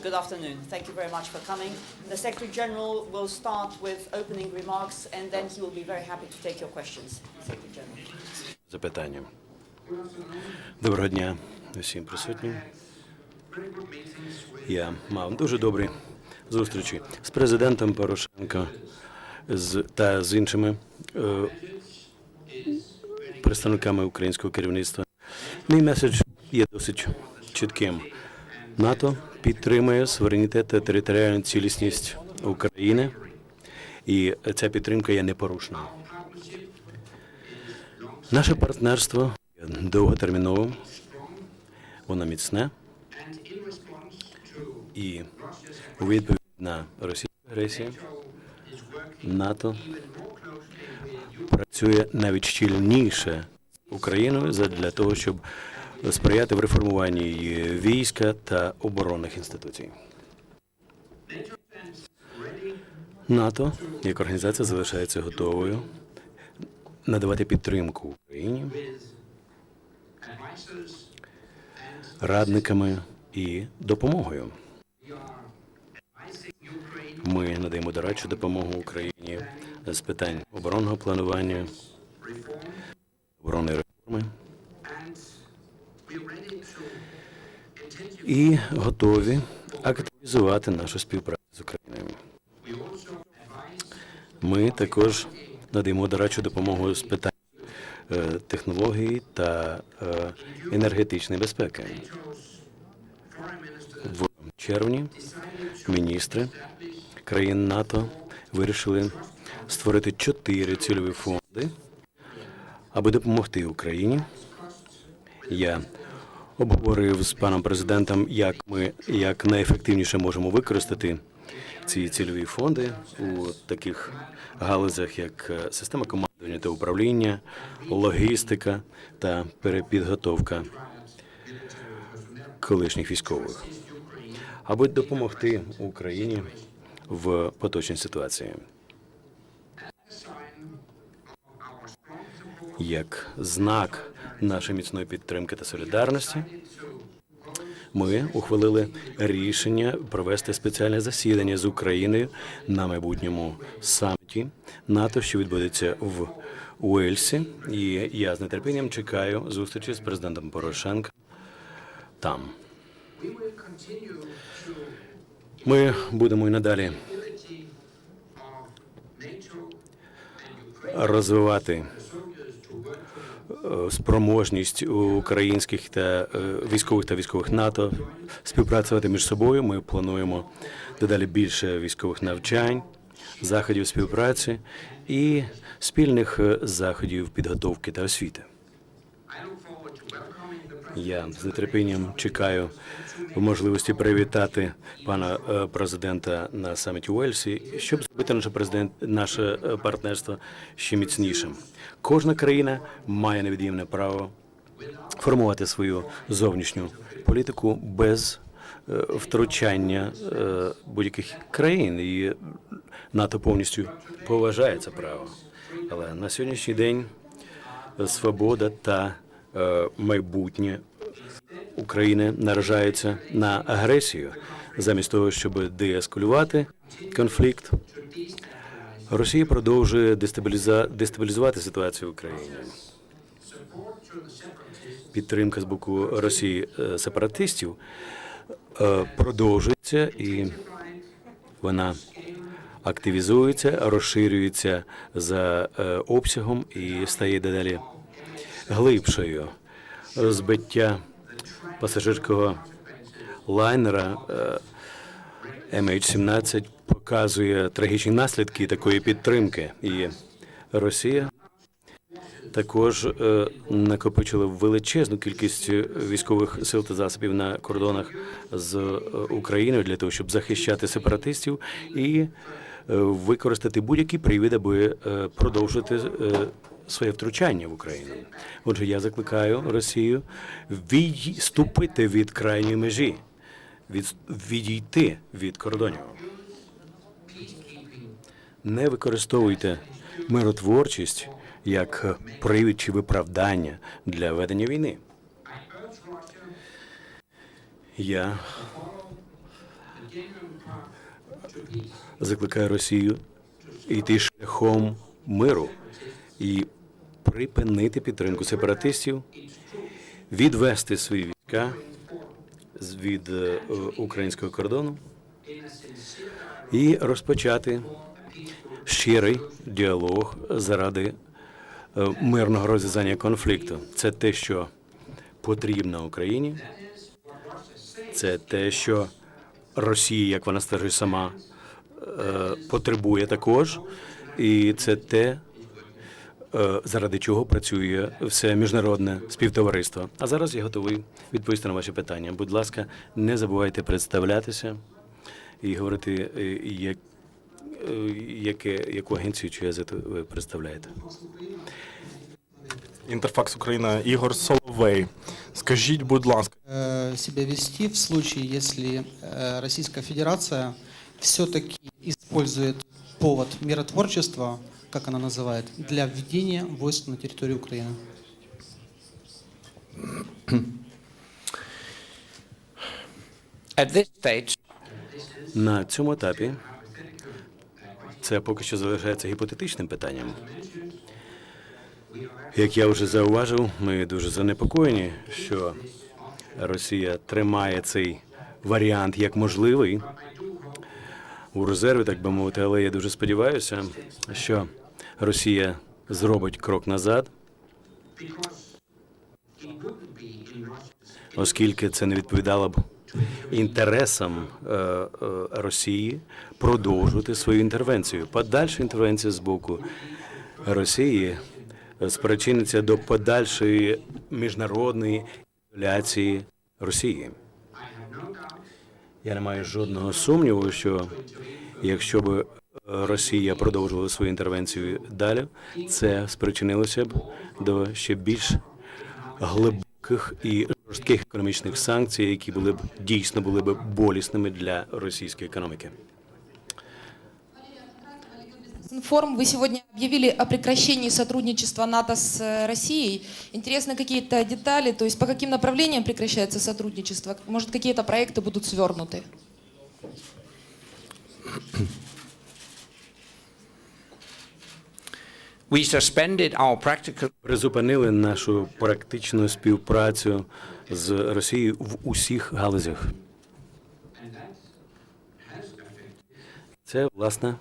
Good afternoon. Thank you very much for coming. The Secretary General will start with opening remarks and then he will be very happy to take your questions. Secretary General. запитання. Доброго дня усім присутнім. Я мав дуже добрі зустрічі з президентом Порошенко з, та з іншими е, представниками українського керівництва. Мій меседж є досить чітким. НАТО підтримує суверенітет та територіальну цілісність України, і ця підтримка є непорушною. Наше партнерство є воно міцне. І у відповідь на російську агресію НАТО працює навіть щільніше Україною для того, щоб сприяти в реформуванні війська та оборонних інституцій. НАТО як організація залишається готовою надавати підтримку Україні радниками і допомогою. Ми надаємо дорадчу допомогу Україні з питань оборонного планування, оборонної і готові активізувати нашу співпрацю з Україною. Ми також надаємо дорадчу допомогу з питань е, технології та е, енергетичної безпеки. В червні міністри країн НАТО вирішили створити чотири цільові фонди, аби допомогти Україні. Я обговорив з паном президентом, як ми як найефективніше можемо використати ці цільові фонди у таких галузях, як е, система командування та управління, логістика та перепідготовка колишніх військових, аби допомогти Україні в поточній ситуації. Як знак нашої міцної підтримки та солідарності, ми ухвалили рішення провести спеціальне засідання з Україною на майбутньому саміті НАТО, що відбудеться в Уельсі. І я з нетерпінням чекаю зустрічі з президентом Порошенко там. Ми будемо і надалі розвивати спроможність українських та е, військових та військових НАТО співпрацювати між собою. Ми плануємо дедалі більше військових навчань, заходів співпраці і спільних е, заходів підготовки та освіти. Я з нетерпінням чекаю можливості привітати пана е, президента на саміті Уельсі, щоб зробити наше президент, наше е, партнерство ще міцнішим. Кожна країна має невід'ємне право формувати свою зовнішню політику без е, втручання будь-яких країн, і НАТО повністю поважає це право. Але на сьогоднішній день свобода та майбутнє України наражаються на агресію замість того, щоб деескалювати конфлікт. Росія продовжує дестабіліза- дестабілізувати ситуацію в Україні. Підтримка з боку Росії е, сепаратистів е, продовжується і вона активізується, розширюється за е, обсягом і стає дедалі глибшою. Розбиття пасажирського лайнера е, MH17 показує трагічні наслідки такої підтримки. І Росія також е, накопичила величезну кількість військових сил та засобів на кордонах з е, Україною для того, щоб захищати сепаратистів і е, використати будь-які привід, аби е, продовжити е, своє втручання в Україну. Отже, я закликаю Росію відступити від крайньої межі, від, відійти від кордонів. Не використовуйте миротворчість як привід чи виправдання для ведення війни. Я закликає Росію йти шляхом миру і припинити підтримку сепаратистів, відвести свої війська від е, українського кордону і розпочати щирий діалог заради е, мирного розв'язання конфлікту. Це те, що потрібно Україні. Це те, що Росія, як вона стверджує сама, е, потребує також. І це те, е, заради чого працює все міжнародне співтовариство. А зараз я готовий відповісти на ваші питання. Будь ласка, не забувайте представлятися і говорити, е, як, яке, яку агенцію чи газету ви представляєте. Інтерфакс Україна Ігор Соловей. Скажіть, будь ласка, э, себя вести в случае, если э, Российская Федерация все-таки использует повод миротворчества, как она называет, для введения войск на территорию Украины? At this stage, На цьому етапі це поки що залишається гіпотетичним питанням. Як я вже зауважив, ми дуже занепокоєні, що Росія тримає цей варіант як можливий у резерві, так би мовити, але я дуже сподіваюся, що Росія зробить крок назад, оскільки це не відповідало б інтересам е, е, Росії продовжувати свою інтервенцію. Подальша інтервенція з боку Росії спричиниться до подальшої міжнародної ізоляції Росії. Я не маю жодного сумніву, що якщо б Росія продовжувала свою інтервенцію далі, це спричинилося б до ще більш глибоких і жорстких економічних санкцій, які були б дійсно були б болісними для російської економіки. Информ, вы сегодня объявили о прекращении сотрудничества НАТО с э, Россией. Интересно какие-то детали, то есть по каким направлениям прекращается сотрудничество? Может, какие-то проекты будут свернуты? we suspended our practical Призупинили нашу практичну співпрацю з Росією в усіх галузях. Це власне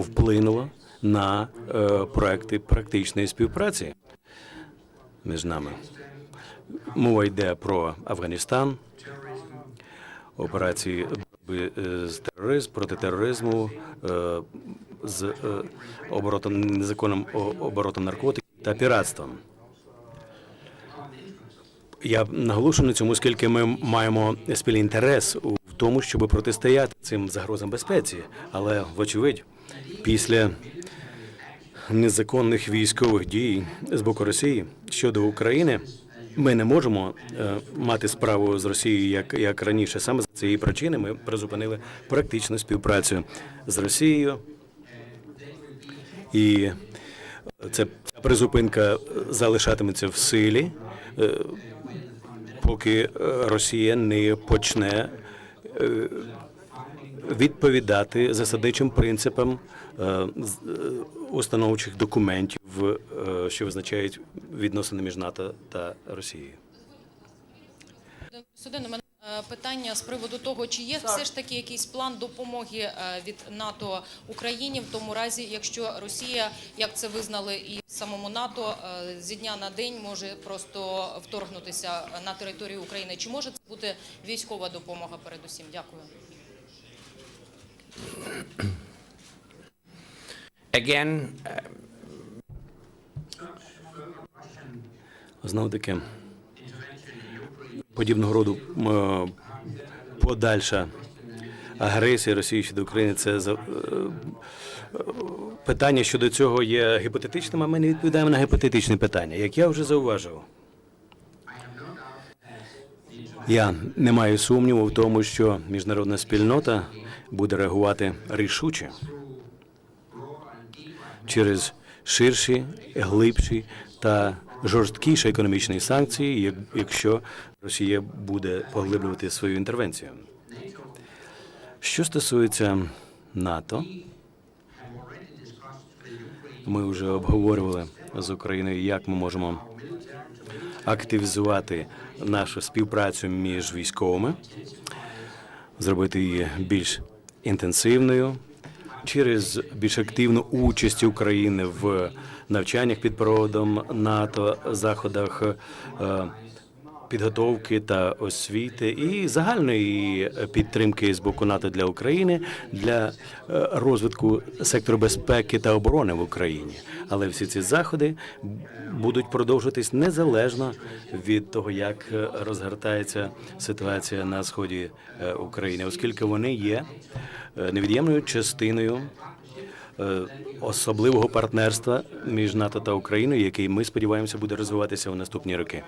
вплинуло на е, проекти практичної співпраці між нами. Мова йде про Афганістан, операції е, з тероризм проти тероризму, е, з оборотом незаконним оборотом наркотиків та піратством. Я наголошую на цьому, оскільки ми маємо спільний інтерес у тому, щоб протистояти цим загрозам безпеці. Але, вочевидь, після незаконних військових дій з боку Росії щодо України, ми не можемо е, мати справу з Росією як, як раніше. Саме з цієї причини ми призупинили практичну співпрацю з Росією. І це ця призупинка залишатиметься в силі, е, поки е, Росія не почне е, відповідати засадничим принципам е, з- е, установчих документів, е, що визначають відносини між НАТО та Росією. Судин, у мене питання з приводу того, чи є все ж таки якийсь план допомоги від НАТО Україні в тому разі, якщо Росія, як це визнали і самому НАТО, зі дня на день може просто вторгнутися на територію України. Чи може це бути військова допомога передусім? Дякую. Again, uh, Знову таки, подібного роду подальша агресія Росії щодо України це е, е, питання щодо цього є гіпотетичним, а ми не відповідаємо на гіпотетичні питання. Як я вже зауважив, я не маю сумніву в тому, що міжнародна спільнота буде реагувати рішуче через ширші, глибші та жорсткіші економічні санкції, якщо Росія буде поглиблювати свою інтервенцію. Що стосується НАТО, ми вже обговорювали з Україною, як ми можемо активізувати нашу співпрацю між військовими, зробити її більш інтенсивною через більш активну участь України в навчаннях під проводом НАТО, заходах е, підготовки та освіти і загальної підтримки з боку НАТО для України для е, розвитку сектору безпеки та оборони в Україні. Але всі ці заходи будуть продовжуватись незалежно від того, як е, розгортається ситуація на сході е, України, оскільки вони є е, невід'ємною частиною е, особливого партнерства між НАТО та Україною, який ми сподіваємося буде розвиватися у наступні роки.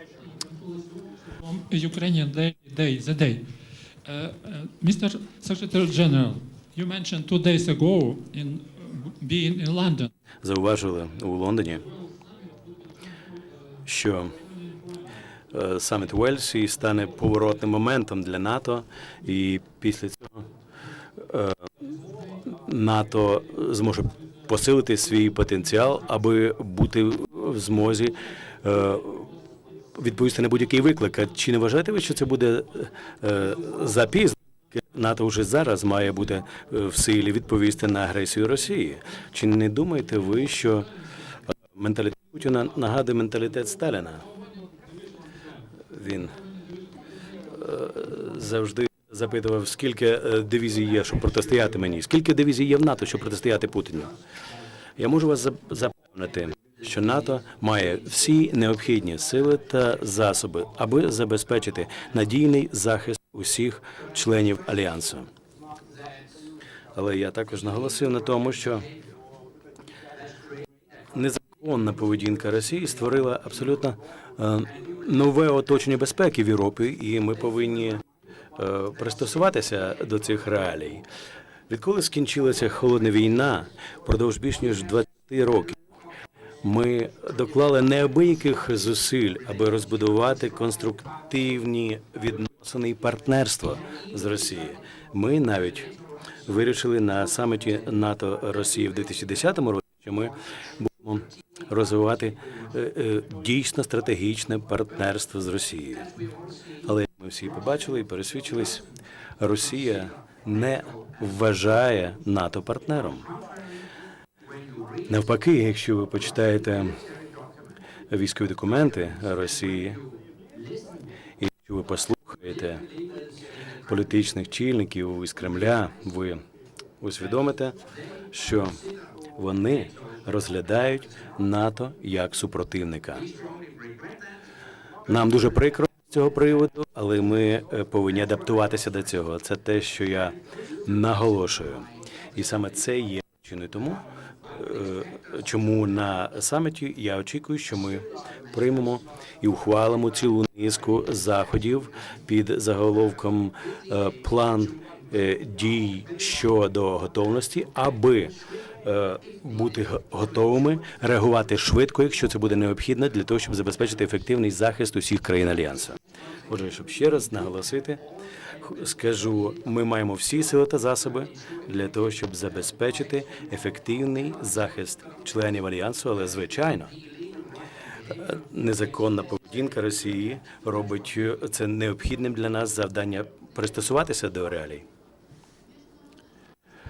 Ukrainian day, day the day. Uh, uh, Mr. Secretary General, you mentioned two days ago in being in London. зауважили у Лондоні, що е, саміт Уельсі стане поворотним моментом для НАТО, і після цього е, НАТО зможе посилити свій потенціал, аби бути в змозі е, відповісти на будь-який виклик. Чи не вважаєте ви, що це буде е, запізно? НАТО вже зараз має бути е, в силі відповісти на агресію Росії. Чи не думаєте ви, що е, менталітет Путіна нагадує менталітет Сталіна? Він е, завжди запитував, скільки е, дивізій є, щоб протистояти мені, скільки дивізій є в НАТО, щоб протистояти Путіну. Я можу вас запевнити, що НАТО має всі необхідні сили та засоби, аби забезпечити надійний захист усіх членів альянсу. Але я також наголосив на тому, що незаконна поведінка Росії створила абсолютно е, нове оточення безпеки в Європі, і ми повинні е, пристосуватися до цих реалій. Відколи скінчилася холодна війна, впродовж більш ніж 20 років, ми доклали неабияких зусиль, аби розбудувати конструктивні відносини і партнерство з Росією. Ми навіть вирішили на саміті НАТО Росії в 2010 році, що ми будемо розвивати е, е, дійсно стратегічне партнерство з Росією. Але ми всі побачили і пересвідчились, Росія не вважає НАТО партнером. Навпаки, якщо ви почитаєте військові документи Росії, і якщо ви послухаєте політичних чільників із Кремля, ви усвідомите, що вони розглядають НАТО як супротивника. Нам дуже прикро з цього приводу, але ми е, повинні адаптуватися до цього. Це те, що я наголошую. І саме це є причиною тому, чому на саміті я очікую, що ми приймемо і ухвалимо цілу низку заходів під заголовком е, план е, дій щодо готовності, аби е, бути готовими реагувати швидко, якщо це буде необхідно, для того, щоб забезпечити ефективний захист усіх країн альянсу. Отже, щоб ще раз наголосити, скажу, ми маємо всі сили та засоби для того, щоб забезпечити ефективний захист членів альянсу, але звичайно. е, Незаконна поведінка Росії робить е, це необхідним для нас завдання пристосуватися до реалій.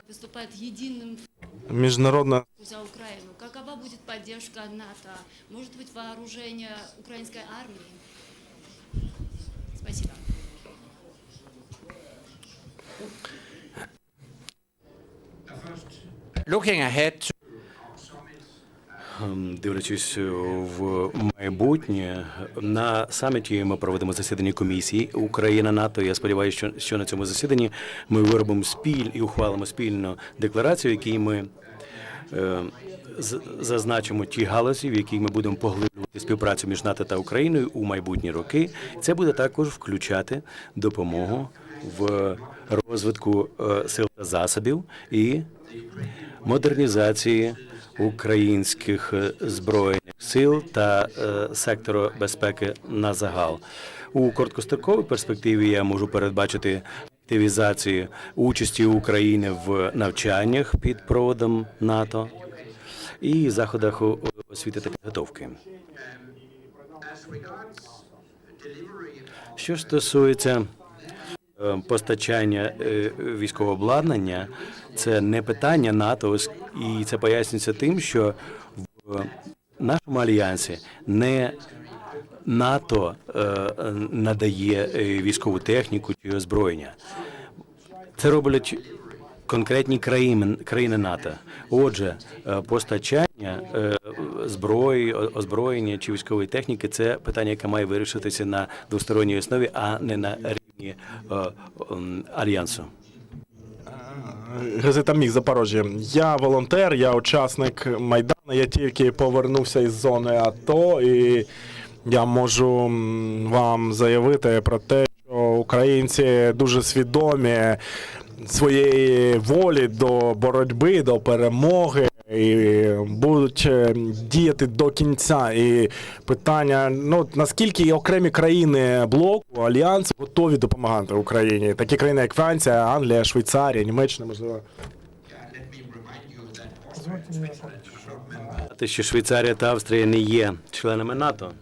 выступает единым Міжнародна за Украину. Какова будет поддержка НАТО? Может быть вооружение украинской армии? Looking ahead to Ем, Дивлячись в майбутнє, на саміті ми проведемо засідання комісії Україна НАТО. Я сподіваюся, що, що на цьому засіданні ми виробимо спіль і ухвалимо спільну декларацію, якій ми е, зазначимо ті галузі, в якій ми будемо поглиблювати співпрацю між НАТО та Україною у майбутні роки. Це буде також включати допомогу в розвитку е, сил та засобів і модернізації українських е, збройних сил та е, сектору безпеки на загал. У короткостроковій перспективі я можу передбачити активізації участі України в навчаннях під проводом НАТО і заходах освіти та підготовки. Що стосується постачання е, військового обладнання, це не питання НАТО, і це пояснюється тим, що в нашому альянсі не НАТО е, надає е, військову техніку чи озброєння. Це роблять конкретні країни, країни НАТО. Отже, е, постачання е, зброї, озброєння чи військової техніки це питання, яке має вирішитися на двосторонній основі, а не на рівні е, ем, альянсу. Газета Міг Запорожжя. Я волонтер, я учасник Майдану. Я тільки повернувся із зони АТО, і я можу вам заявити про те, що українці дуже свідомі своєї волі до боротьби, до перемоги. І будуть е, діяти до кінця. І питання: ну наскільки окремі країни блоку альянсу готові допомагати Україні? Такі країни, як Франція, Англія, Швейцарія, Німеччина, можливо. Те, що Швейцарія та Австрія не є членами НАТО.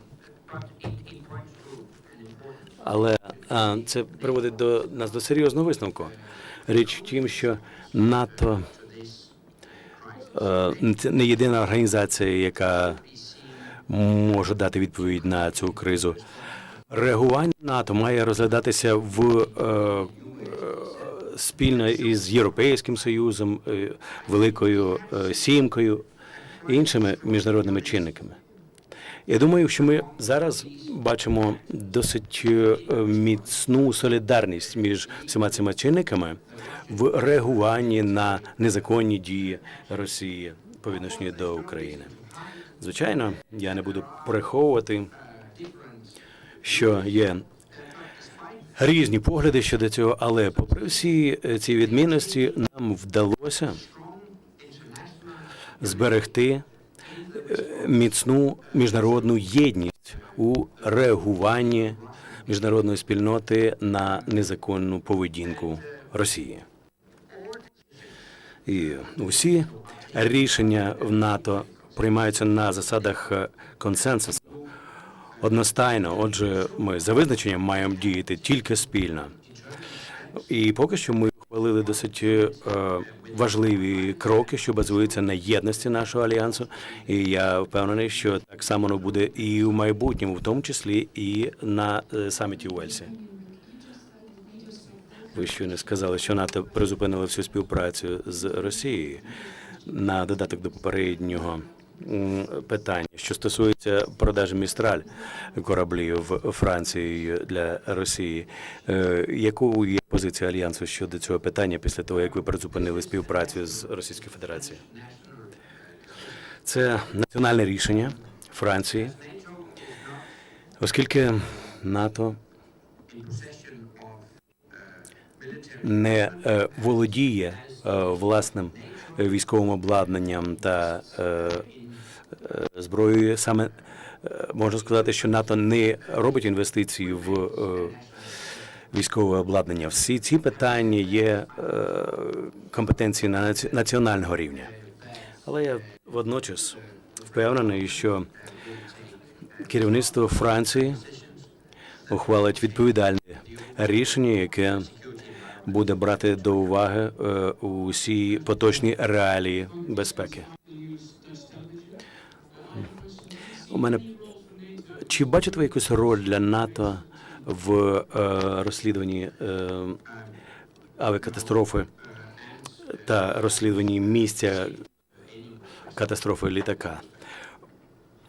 Але а, це приводить до нас до серйозного висновку. Річ в тім, що НАТО це не єдина організація, яка може дати відповідь на цю кризу. Реагування НАТО має розглядатися в е, е, спільно із Європейським Союзом, е, Великою е, Сімкою і іншими міжнародними чинниками. Я думаю, що ми зараз бачимо досить е, міцну солідарність між всіма цими чинниками в реагуванні на незаконні дії Росії по відношенню до України. Звичайно, я не буду приховувати, що є різні погляди щодо цього, але попри всі е, ці відмінності, нам вдалося зберегти міцну міжнародну єдність у реагуванні міжнародної спільноти на незаконну поведінку Росії. І усі рішення в НАТО приймаються на засадах консенсусу. Одностайно, отже, ми за визначенням маємо діяти тільки спільно. І поки що ми ухвалили досить е, важливі кроки, що базуються на єдності нашого альянсу. І я впевнений, що так само буде і в майбутньому, в тому числі і на е, саміті у Вельсі. Ви щойно сказали, що НАТО призупинило всю співпрацю з Росією на додаток до попереднього питання, що стосується продажу містраль кораблів Францією для Росії. Е, Яку є позиція альянсу щодо цього питання після того, як ви призупинили співпрацю з Російською Федерацією? Це національне рішення Франції, оскільки НАТО не е, володіє е, власним військовим обладнанням та зброєю, саме е, можна сказати, що НАТО не робить інвестиції в е, військове обладнання. Всі ці питання є е, компетенції на національного рівня. Але я водночас впевнений, що керівництво Франції ухвалить відповідальне рішення, яке буде брати до уваги е, усі поточні реалії безпеки. У мене чи бачите ви якусь роль для НАТО в е, розслідуванні е, авіакатастрофи та розслідуванні місця катастрофи літака?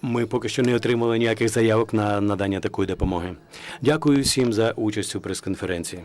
Ми поки що не отримали ніяких заявок на надання такої допомоги. Дякую всім за участь у прес-конференції.